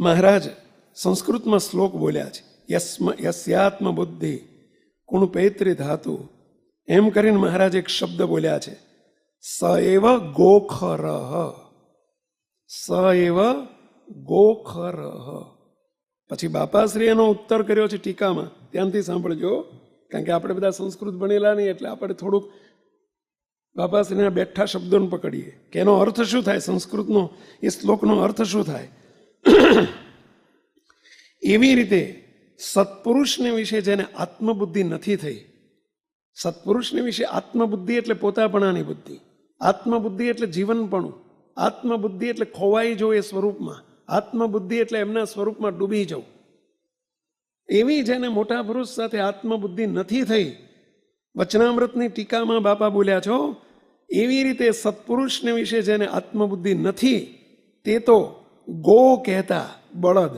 મહારાજ, સંસ્કૃતમાં શ્લોક બોલ્યા છે, યસ્મ યસ્યાત્મ બુદ્ધિ કુણ પૈત્રી ધાતુ. એમ કરીને મહારાજ એક શબ્દ બોલ્યા છે, સ એવ ગોખર સ એવ ગોખર પછી બાપાશ્રી એનો ઉત્તર કર્યો છે ટીકામાં ત્યાંથી સાંભળજો, કારણ કે આપણે બધા સંસ્કૃત ભણેલા નહીં, એટલે આપણે થોડુંક બાપાશ્રીના બેઠા શબ્દોને પકડીએ, કે એનો અર્થ શું થાય, સંસ્કૃતનો, એ શ્લોકનો અર્થ શું થાય? એવી રીતે સત્પુરુષને વિશે જેને આત્મબુદ્ધિ નથી થઈ, સત્પુરુષને વિશે આત્મબુદ્ધિ એટલે પોતાપણાની બુદ્ધિ, આત્મબુદ્ધિ એટલે જીવનપણું, આત્મબુદ્ધિ એટલે ખોવાઈ જવું એ સ્વરૂપમાં, આત્મબુદ્ધિ એટલે એમના સ્વરૂપમાં ડૂબી જવું. એવી જેને મોટા પુરુષ સાથે આત્મબુદ્ધિ નથી થઈ, વચનામૃતની ટીકામાં બાપા બોલ્યા છો, એવી રીતે સત્પુરુષને વિશે જેને આત્મબુદ્ધિ નથી, તે તો ગો કહેતા બળદ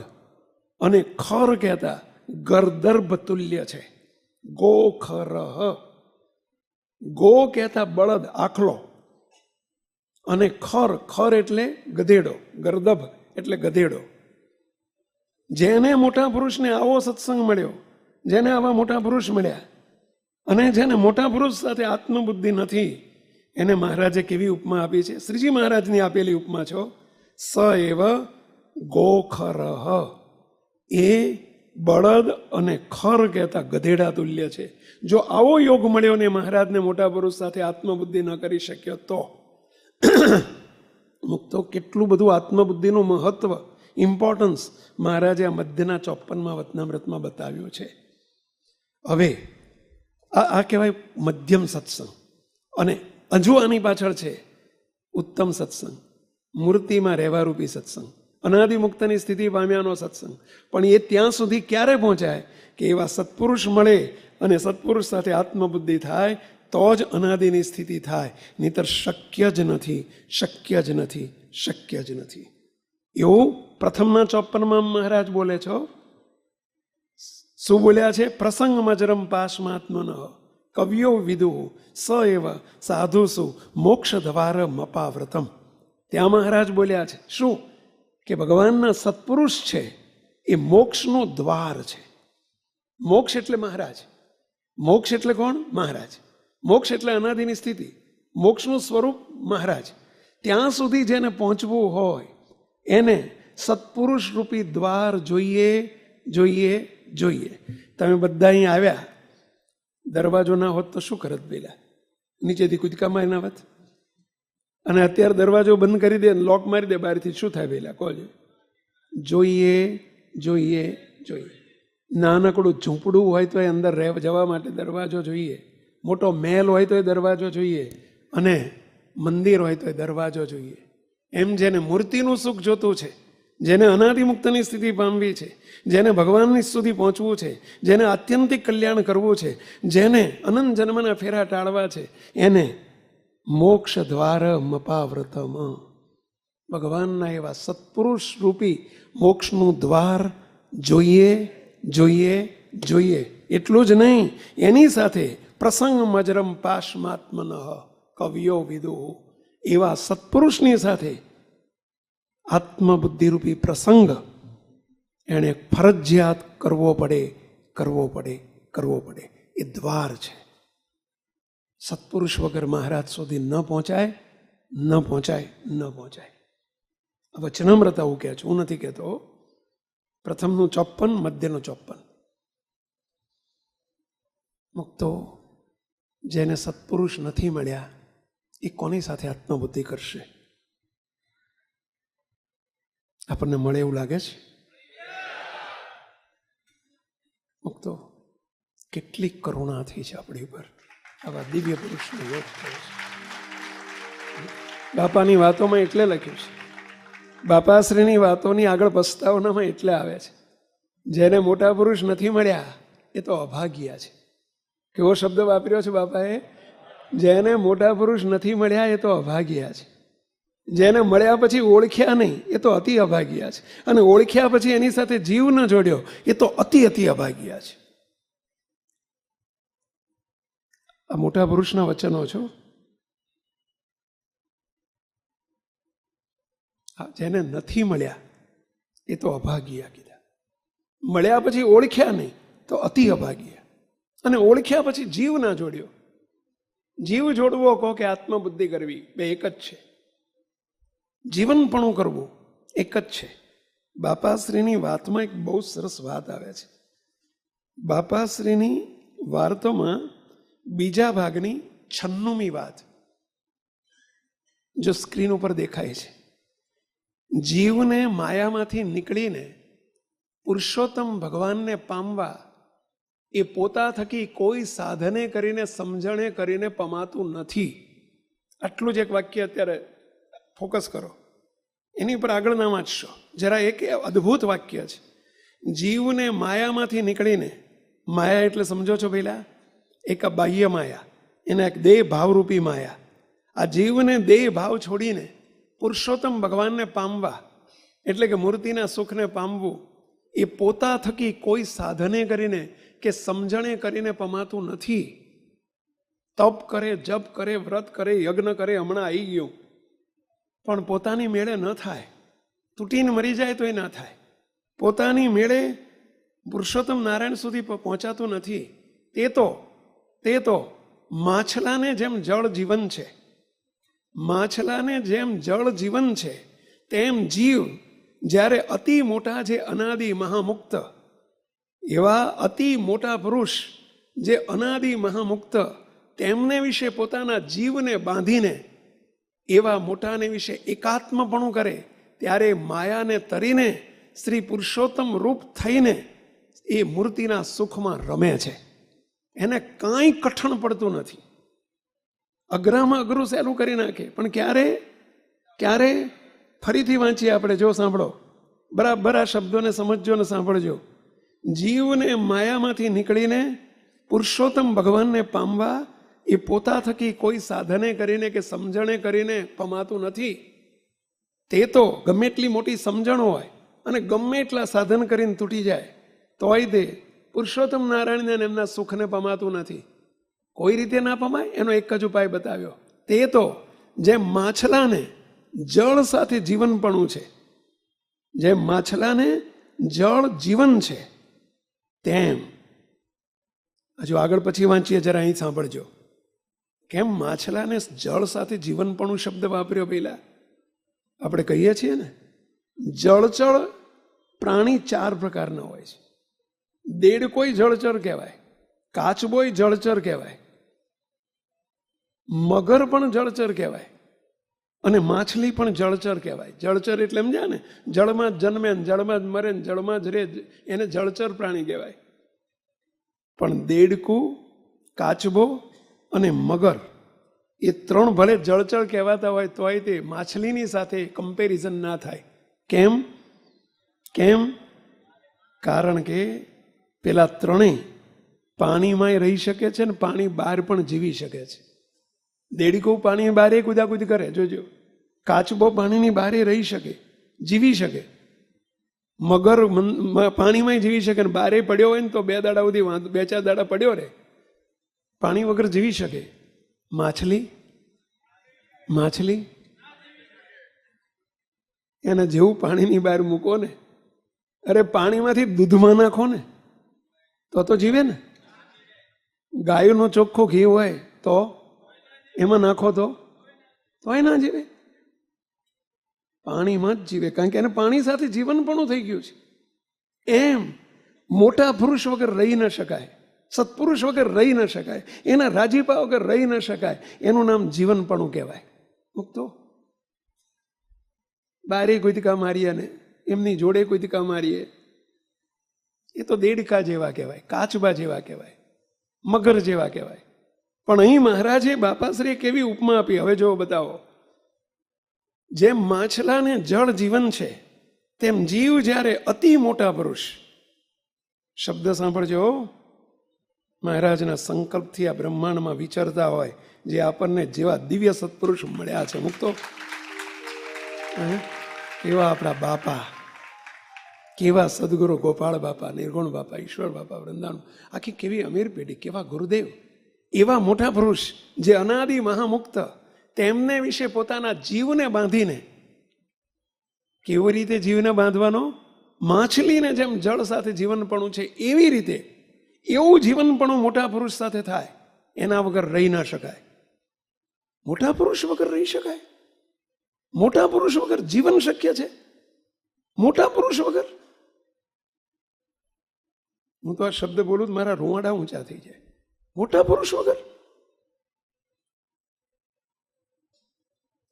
અને ખર કહેતા ગર્દર્ભ તુલ્ય છે. ગો ખર ગો કહેતા બળદ આખલો અને ખર ખર એટલે ગધેડો, ગર્દભ એટલે ગધેડો. જેને મોટા પુરુષને આવો સત્સંગ મળ્યો, જેને આવા મોટા પુરુષ મળ્યા અને જેને મોટા પુરુષ સાથે આત્મબુદ્ધિ નથી, એને મહારાજે કેવી ઉપમા આપી છે? શ્રીજી મહારાજની આપેલી ઉપમા છો. સ એવ ગોખર એ બળદ અને ખર કહેતા ગધેડા તુલ્ય છે। જો આવો યોગ મળ્યો ને મહારાજને મોટા પુરુષ સાથે આત્મબુદ્ધિ ન કરી શક્યો તો? મુક્તો કેટલું બધું આત્મબુદ્ધિનું મહત્વ ઇમ્પોર્ટન્સ મહારાજે આ મધ્યના ચોપ્પનમાં વતનામૃતમાં બતાવ્યું છે। હવે આ આ કહેવાય મધ્યમ સત્સંગ અને હજુ આની પાછળ છે ઉત્તમ સત્સંગ। મૂર્તિમાં રહેવારૂપી સત્સંગ. અનાદિમુક્તની સ્થિતિ પામ્યાનો સત્સંગ. પણ એ ત્યાં સુધી ક્યારે પહોંચાય કે એવા સત્પુરુષ મળે અને સત્પુરુષ સાથે આત્મબુદ્ધિ થાય, તો જ અનાદિની સ્થિતિ થાય. નહીતર શક્ય જ નથી, શક્ય જ નથી, શક્ય જ નથી. એવું પ્રથમના ચોપનમાં મહારાજ બોલે છો? શું બોલ્યા છે? પ્રસંગ મજરમ પાશમાત્મન કવિઓ વિદુ, સ એવ સાધુસુ મોક્ષ દ્વાર મપાવ્રતમ. ત્યાં મહારાજ બોલ્યા છે, શું? કે ભગવાનના સત્પુરુષ છે, એ મોક્ષનું દ્વાર છે. મોક્ષ એટલે મહારાજ. મોક્ષ એટલે કોણ? મહારાજ. મોક્ષ એટલે અનાદિની સ્થિતિ. મોક્ષનું સ્વરૂપ મહારાજ. ત્યાં સુધી જેને પહોંચવું હોય, એને સત્પુરુષ રૂપી દ્વાર જોઈએ જોઈએ જોઈએ. તમે બધા અહીં આવ્યા. દરવાજો ના હોત તો શું કરત પેલા? નીચેથી કૂદકામાં એના હોત? અને અત્યારે દરવાજો બંધ કરી દે લોક મારી દે, બહારથી શું થાય પહેલાં કોજો જોઈએ જોઈએ જોઈએ. નાનકડું ઝૂંપડું હોય તો એ અંદર રહે જવા માટે દરવાજો જોઈએ. મોટો મહેલ હોય તો એ દરવાજો જોઈએ. અને મંદિર હોય તો એ દરવાજો જોઈએ. એમ જેને મૂર્તિનું સુખ જોતું છે, જેને અનાદિમુક્તની સ્થિતિ પામવી છે, જેને ભગવાનની સુધી પહોંચવું છે, જેને આત્યંતિક કલ્યાણ કરવું છે, જેને અનંત જન્મના ફેરા ટાળવા છે, એને મોક્ષ દ્વાર મપાવ્રતમ ભગવાનના એવા સત્પુરુષ રૂપી મોક્ષનું દ્વાર જોઈએ જોઈએ જોઈએ એટલું જ નહીં એની સાથે પ્રસંગ મજરમ પાશમાત્મન કવિયો વિદુ એવા સત્પુરુષની સાથે આત્મબુદ્ધિરૂપી પ્રસંગ એણે ફરજિયાત કરવો પડે કરવો પડે કરવો પડે એ દ્વાર છે સત્પુરુષ વગર મહારાજ સુધી ન પહોંચાય ન પહોંચાય ન પહોંચાય. વચનામ્રતા હું કહે છે. હું નથી કહેતો. પ્રથમનું ચોપ્પન, મધ્યનું ચોપ્પન. મુક્તો, જેને સત્પુરુષ નથી મળ્યા, એ કોની સાથે આત્મબુદ્ધિ કરશે? આપણને મળે એવું લાગે છે? મુક્તો, કેટલી કરુણા થઈ છે આપણી ઉપર. આવા દિવ્ય પુરુષનો યોગ થયો છે. બાપાની વાતોમાં એટલે લખ્યું છે. બાપાશ્રીની વાતોની આગળ પસ્તાવનામાં એટલે આવે છે. જેને મોટા પુરુષ નથી મળ્યા, એ તો અભાગ્યા છે. કેવો શબ્દ વાપર્યો છે બાપાએ? જેને મોટા પુરુષ નથી મળ્યા, એ તો અભાગ્યા છે. જેને મળ્યા પછી ઓળખ્યા નહીં, એ તો અતિ અભાગ્યા છે. અને ઓળખ્યા પછી એની સાથે જીવ ન જોડ્યો, એ તો અતિ અતિ અભાગ્યા છે. આ મોટા પુરુષના વચનો છો. જેને નથી મળ્યા, એ તો અભાગ્યા કીધા. મળ્યા પછી ઓળખ્યા નહીં, તો અતિ અભાગ્યા. અને ઓળખ્યા પછી જીવ ના જોડ્યો. જીવ જોડવો કહો કે આત્મબુદ્ધિ કરવી, બે એક જ છે. જીવનપણું કરવું, એક જ છે. બાપાશ્રીની વાતમાં એક બહુ સરસ વાત આવે છે. બાપાશ્રીની વાર્તામાં બીજા ભાગની છન્નુમી વાત જો સ્ક્રીન ઉપર દેખાય છે. જીવને માયામાંથી નીકળીને પુરુષોત્તમ ભગવાનને પામવા એ પોતા થકી કોઈ સાધને કરીને, સમજણે કરીને પમાતું નથી. આટલું જ એક વાક્ય અત્યારે ફોકસ કરો. એની ઉપર આગળ ના વાંચશો. જરા એક અદ્ભુત વાક્ય છે. જીવને માયામાંથી નીકળીને, માયા એટલે સમજો છો પેલા એક બાહ્ય માયા, એના એક દેહ ભાવરૂપી માયા. આ જીવને દેહ ભાવ છોડીને પુરુષોત્તમ ભગવાનને પામવા, એટલે કે મૂર્તિના સુખને પામવું, એ પોતા થકી કોઈ સાધને કરીને કે સમજણે કરીને પમાતું નથી. તપ કરે, જપ કરે, વ્રત કરે, યજ્ઞ કરે, હમણાં આવી ગયું. પણ પોતાની મેળે ન થાય. તૂટીને મરી જાય તો એ ના થાય. પોતાની મેળે પુરુષોત્તમ નારાયણ સુધી પહોંચાતું નથી. તે તો તે તો માછલાને જેમ જળ જીવન છે, માછલાને જેમ જળ જીવન છે, તેમ જીવ જ્યારે અતિ મોટા જે અનાદિ મહામુક્ત, એવા અતિ મોટા પુરુષ જે અનાદિ મહામુક્ત તેમને વિશે પોતાના જીવને બાંધીને એવા મોટાને વિશે એકાત્મપણું કરે, ત્યારે માયાને તરીને શ્રી પુરુષોત્તમ રૂપ થઈને એ મૂર્તિના સુખમાં રમે છે. એને કાંઈ કઠણ પડતું નથી. અઘરામાં અઘરું સહેલું કરી નાખે. પણ ક્યારે? ક્યારે? ફરીથી વાંચીએ આપણે. જો સાંભળો. બરાબર આ શબ્દોને સમજજો ને સાંભળજો. જીવને માયામાંથી નીકળીને પુરુષોત્તમ ભગવાનને પામવા એ પોતા થકી કોઈ સાધને કરીને કે સમજણે કરીને પમાતું નથી. તે તો ગમે એટલી મોટી સમજણ હોય અને ગમે એટલા સાધન કરીને તૂટી જાય. તોય તે પુરુષોત્તમ નારાયણને એમના સુખને પમાતું નથી. કોઈ રીતે ના પમાય? એનો એક જ ઉપાય બતાવ્યો. તે તો જે માછલાને જળ સાથે જીવનપણું છે. જે માછલાને જળ જીવન છે, તેમ. હજુ આગળ પછી વાંચીએ, જરા અહીં સાંભળજો. કેમ માછલાને જળ સાથે જીવનપણું શબ્દ વાપર્યો પહેલા આપણે કહીએ છીએ ને, જળચળ પ્રાણી ચાર પ્રકારના હોય છે. દેડકોઈ જળચર કહેવાય. કાચબોય જળચર કહેવાય. મગર પણ જળચર કહેવાય. અને માછલી પણ જળચર કહેવાય. જળચર એટલે સમજ્યા ને જળમાં જ જન્મે ને, જળમાં જ મરે ને, જળમાં જ રહે એને જળચર પ્રાણી કહેવાય. પણ દેડકું, કાચબો અને મગર એ ત્રણ ભલે જળચર કહેવાતા હોય તોય તે માછલીની સાથે કમ્પેરિઝન ના થાય. કેમ? કેમ? કારણ કે પેલા ત્રણેય પાણીમાંય રહી શકે છે ને પાણી બહાર પણ જીવી શકે છે. દેડીકું પાણી બહારે કુદાકુદ કરે, જોજો. કાચબો પાણીની બહારે રહી શકે, જીવી શકે. મગર પાણીમાં જીવી શકે ને બારે પડ્યો હોય ને તો બે દાડા સુધી બે ચાર દાડા પડ્યો રહે. પાણી વગર જીવી શકે. માછલી? માછલી? એને જેવું પાણીની બહાર મૂકો ને. અરે પાણીમાંથી દૂધમાં નાખો ને. તો તો જીવે ને. ગાયનું ચોખ્ખો ઘી હોય તો એમાં નાખો તો, તોય ના જીવે. પાણીમાં જ જીવે, કારણ કે એને પાણી સાથે જીવન પણ થઈ ગયું છે. એમ મોટા પુરુષ વગર રહી ન શકાય, સત્પુરુષ વગર રહી ન શકાય, એના રાજીપા વગર રહી ન શકાય, એનું નામ જીવનપણું કહેવાય. મુક્તો? બારે કુદકા મારીએ ને એમની જોડે કુદકા મારીએ? એ તો દેડકા જેવા કહેવાય, કાચબા જેવા કહેવાય, મગર જેવા કહેવાય. પણ અહીં મહારાજે બાપાશ્રીએ કેવી ઉપમા આપી? હવે જો બતાવો. જેમ માછલાને જળ જીવન છે, તેમ જીવ જ્યારે અતિ મોટા પુરુષ. શબ્દ સાંભળજો. મહારાજના સંકલ્પથી આ બ્રહ્માંડમાં વિચરતા હોય, જે આપણને જેવા દિવ્ય સત્પુરુષ મળ્યા છે. મુક્તો. એવા આપણા બાપા. કેવા સદગુરુ ગોપાળ બાપા, નિર્ગુણ બાપા, ઈશ્વર બાપા, વૃંદાવન આખી કેવી અમીર પેઢી, કેવા ગુરુદેવ. એવા મોટા પુરુષ જે અનાદિ મહામુક્ત, તેમને વિશે પોતાના જીવને બાંધીને, કેવી રીતે જીવને બાંધવાનો? માછલીને જેમ જળ સાથે જીવનપણું છે, એવી રીતે એવું જીવનપણું મોટા પુરુષ સાથે થાય, એના વગર રહી ના શકાય. મોટા પુરુષ વગર રહી શકાય? મોટા પુરુષ વગર જીવન શક્ય છે? મોટા પુરુષ વગર હું તો આ શબ્દ બોલું મારા રૂવાડા ઊંચા થઈ જાય. મોટા પુરુષ વગર.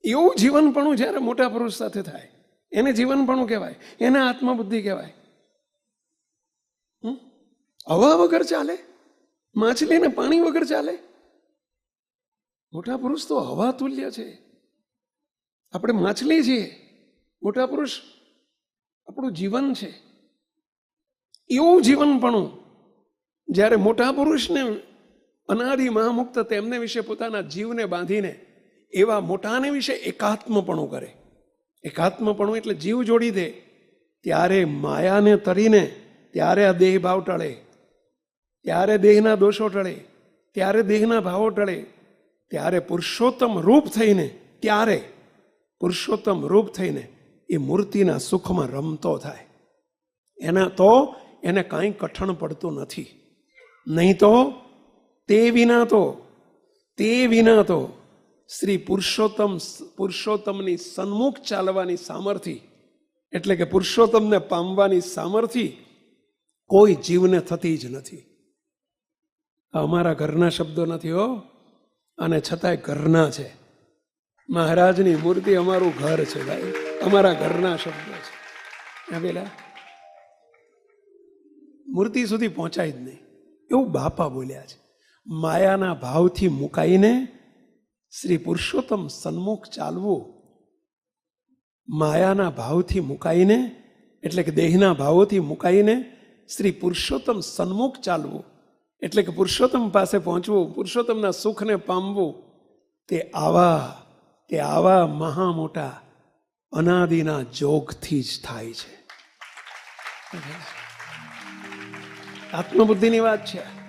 એવું જીવનપણું જ્યારે મોટા પુરુષ સાથે થાય, એને જીવનપણું કહેવાય, એને આત્મબુદ્ધિ કહેવાય? હવા વગર ચાલે? માછલીને પાણી વગર ચાલે? મોટા પુરુષ તો હવા તુલ્ય છે. આપણે માછલી છીએ. મોટા પુરુષ આપણું જીવન છે. એવું જીવનપણું જ્યારે મોટા પુરુષને અનાદિ મહામુક્ત તેમને વિશે પોતાના જીવને બાંધીને એવા મોટાને વિશે એકાત્મપણું કરે. એકાત્મપણું એટલે જીવ જોડી દે. ત્યારે માયાને તરીને ત્યારે આ દેહ ભાવ ટળે. ત્યારે દેહના દોષો ટળે. ત્યારે દેહના ભાવો ટળે. ત્યારે પુરુષોત્તમ રૂપ થઈને ત્યારે પુરુષોત્તમ રૂપ થઈને એ મૂર્તિના સુખમાં રમતો થાય. એના તો એને કાંઈ કઠણ પડતું નથી. નહીં તો તે વિના તો, તે વિના તો શ્રી પુરુષોત્તમ પુરુષોત્તમની સન્મુખ ચાલવાની સામર્થિ એટલે કે પુરુષોત્તમને પામવાની સામર્થિ કોઈ જીવને થતી જ નથી. અમારા ઘરના શબ્દો નથી હો, અને છતાંય ઘરના છે. મહારાજની મૂર્તિ અમારું ઘર છે ભાઈ, અમારા ઘરના શબ્દો છે. પેલા મૂર્તિ સુધી પહોંચાય જ નહીં. એવું બાપા બોલ્યા છે. માયાના ભાવથી મુકાઈને શ્રી પુરુષોત્તમ સન્મુખ ચાલવું માયાના ભાવથી મુકાઈને, એટલે કે દેહના ભાવોથી મુકાઈને શ્રી પુરુષોત્તમ સન્મુખ ચાલવું, એટલે કે પુરુષોત્તમ પાસે પહોંચવું, પુરુષોત્તમના સુખને પામવું, તે આવા તે આવા મહા મોટા અનાદિના જોગથી જ થાય છે. આત્મબુદ્ધિની વાત છે.